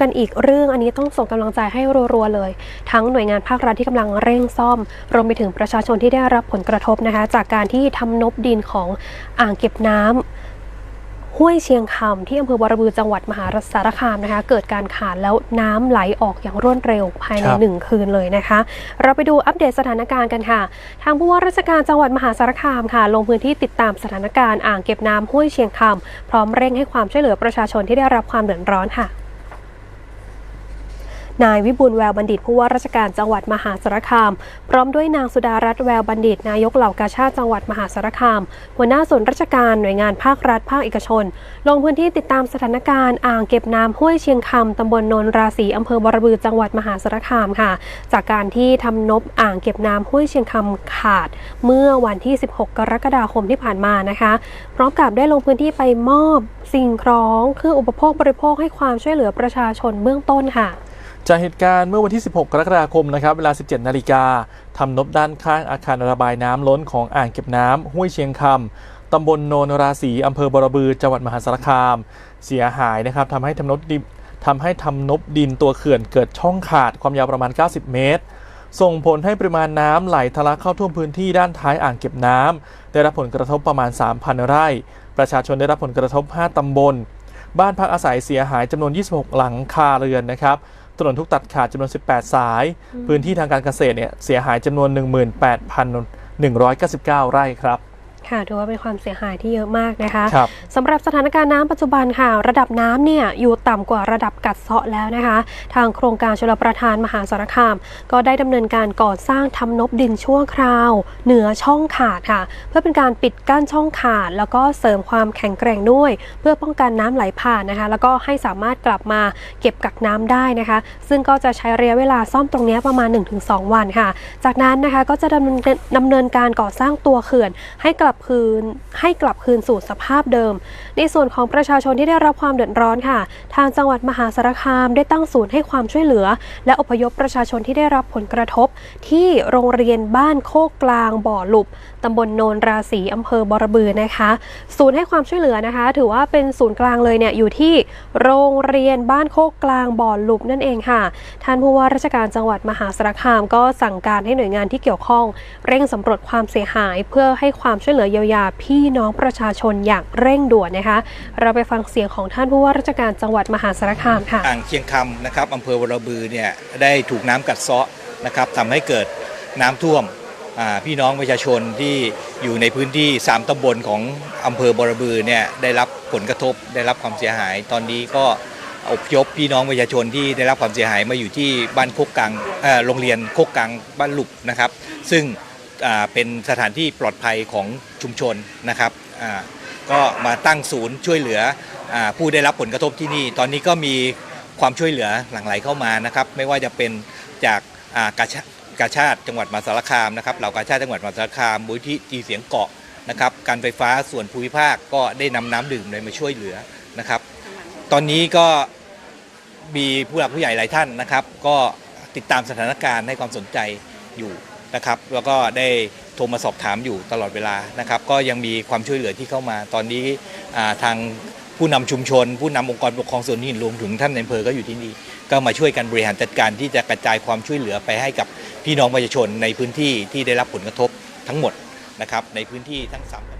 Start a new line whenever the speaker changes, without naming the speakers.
กันอีกเรื่องอันนี้ต้องส่งกำลังใจให้รัวๆเลย ทั้งหน่วยงานภาครัฐที่กำลังเร่งซ่อม รวมไปถึงประชาชนที่ได้รับผลกระทบนะคะ จากการที่ทำนบดินของอ่างเก็บน้ำห้วยเชียงคำที่อำเภอบรบือจังหวัดมหาสารคามนะคะ เกิดการขาดแล้วน้ำไหลออกอย่างรวดเร็วภายใน
ครับ
หนึ่งคืนเลยนะคะ เราไปดูอัปเดตสถานการณ์กันค่ะ ทางผู้ว่าราชการจังหวัดมหาสารคามค่ะ ลงพื้นที่ติดตามสถานการณ์อ่างเก็บน้ำห้วยเชียงคำพร้อมเร่งให้ความช่วยเหลือประชาชนที่ได้รับความเดือดร้อนค่ะ นายวิบูลแววบัณฑิตผู้ว่าราชการจังหวัดมหาสารคาม พร้อมด้วยนางสุดารัตน์แววบัณฑิต นายกเหล่ากาชาติจังหวัดมหาสารคาม หัวหน้าส่วนราชการหน่วยงานภาครัฐภาคเอกชน ลงพื้นที่ติดตามสถานการณ์อ่างเก็บน้ำห้วยเชียงคำตำบลโนนราศีอำเภอบรบือจังหวัดมหาสารคามค่ะ จากการที่ทำนบอ่างเก็บน้ำห้วยเชียงคำขาด เมื่อวันที่ 16 กรกฎาคมที่ผ่านมานะคะ พร้อมกับได้ลงพื้นที่ไปมอบสิ่งของ คืออุปโภคบริโภคให้ความช่วยเหลือประชาชนเบื้องต้นค่ะ
จากเหตุการณ์เมื่อวันที่ 16 กรกฎาคมนะครับเวลา 17 นาฬิกาทำนบด้านข้างอาคารระบายน้ำล้นของอ่างเก็บน้ำห้วยเชียงคำตำบลโนนราศีอำเภอบรบือจังหวัดมหาสารคาม เสียหายนะครับทำให้ทำนบดินทำให้ทำนบดินตัวเขื่อนเกิดช่องขาดความยาวประมาณ 90 เมตร ส่งผลให้ปริมาณน้ำไหลทะลักเข้าท่วมพื้นที่ด้านท้ายอ่างเก็บน้ำได้รับผลกระทบประมาณ 3,000 ไร่ ประชาชนได้รับผลกระทบ 5 ตำบล บ้านพักอาศัยเสียหายจำนวน 26 หลังคาเรือนนะครับ ถนนทุกตัดขาดจำนวน 18 สาย พื้นที่ทางการเกษตรเนี่ยเสียหายจำนวน 18,199 ไร่ครับ
ค่ะถือว่าเป็นความเสียหายที่เยอะมากนะคะ
ครับ
สำหรับสถานการณ์น้ำปัจจุบันค่ะ ระดับน้ำเนี่ยอยู่ต่ำกว่าระดับกัดเซาะแล้วนะคะ ทางโครงการชลประทานมหาสารคาม ก็ได้ดำเนินการก่อสร้างทำนบดินชั่วคราว เหนือช่องขาดค่ะ เพื่อเป็นการปิดกั้นช่องขาด แล้วก็เสริมความแข็งแกร่งด้วย เพื่อป้องกันน้ำไหลผ่านนะคะ แล้วก็ให้สามารถกลับมาเก็บกักน้ำได้นะคะ ซึ่งก็จะใช้ระยะเวลาซ่อมตรงเนี้ยประมาณ 1-2 วันค่ะ จากนั้นนะคะก็จะดำเนินดำเนินการก่อสร้างตัวเขื่อนให้กลับคืน ให้กลับคืนสู่สภาพเดิม ในส่วนของประชาชนที่ได้รับความเดือดร้อนค่ะ ทางจังหวัดมหาสารคามได้ตั้งศูนย์ให้ความช่วยเหลือ และอพยพประชาชนที่ได้รับผลกระทบ ที่โรงเรียนบ้านโคกกลางบ่อหลุบตำบลโนนราศีอำเภอบรบือนะคะ ศูนย์ให้ความช่วยเหลือนะคะ ถือว่าเป็นศูนย์กลางเลยเนี่ยอยู่ที่โรงเรียนบ้านโคกกลางบ่อหลุบนั่นเองค่ะ ท่านผู้ว่าราชการจังหวัดมหาสารคาม ก็สั่งการให้หน่วยงานที่เกี่ยวข้อง เร่งสำรวจความเสียหายเพื่อให้ความช่วยเหลือเยียวยาพี่น้องประชาชนอย่างเร่งด่วนนะคะ เราไปฟังเสียงของท่านผู้ว่าราชการจังหวัดมหาสารคามค่ะ
อ่างเชียงคำนะครับอำเภอวรบือเนี่ยได้ถูกน้ำกัดเซาะนะครับทำให้เกิดน้ำท่วมพี่น้องประชาชนที่อยู่ในพื้นที่ 3ตำบลของอำเภอบรบือเนี่ยได้รับผลกระทบได้รับความเสียหาย ตอนนี้ก็อพยพพี่น้องประชาชนที่ได้รับความเสียหายมาอยู่ที่บ้านโคกกังโรงเรียนโคกกังบ้านหลุบนะครับ ซึ่ง เป็นสถานที่ปลอดภัยของชุมชนนะครับก็มาตั้งศูนย์ช่วยเหลืออผู้ได้รับผลกระทบที่นี่ ตอนนี้ก็มีความช่วยเหลือหลั่งไหลเข้ามานะครับ ไม่ว่าจะเป็นจากกาชากาชาติจังหวัดมหาสารคามนะครับเหล่ากาชาติจังหวัดมหาสารคามมูลที่จีเสียงเกาะนะครับการไฟฟ้าส่วนภูมิภาคก็ได้นำน้ำดื่มเลยมาช่วยเหลือนะครับ ตอนนี้ก็มีผู้หลักผู้ใหญ่หลายท่านนะครับ ก็ติดตามสถานการณ์ให้ความสนใจอยู่ นะครับ แล้วก็ได้โทรมาสอบถามอยู่ตลอดเวลานะครับ ก็ยังมีความช่วยเหลือที่เข้ามา ตอนนี้ทางผู้นำชุมชน ผู้นำองค์กรปกครองส่วนนี้รวมถึงท่านในอำเภอก็อยู่ที่นี่ก็มาช่วยกันบริหารจัดการที่จะกระจายความช่วยเหลือไปให้กับพี่น้องประชาชนในพื้นที่ที่ได้รับผลกระทบทั้งหมดนะครับในพื้นที่ทั้งสาม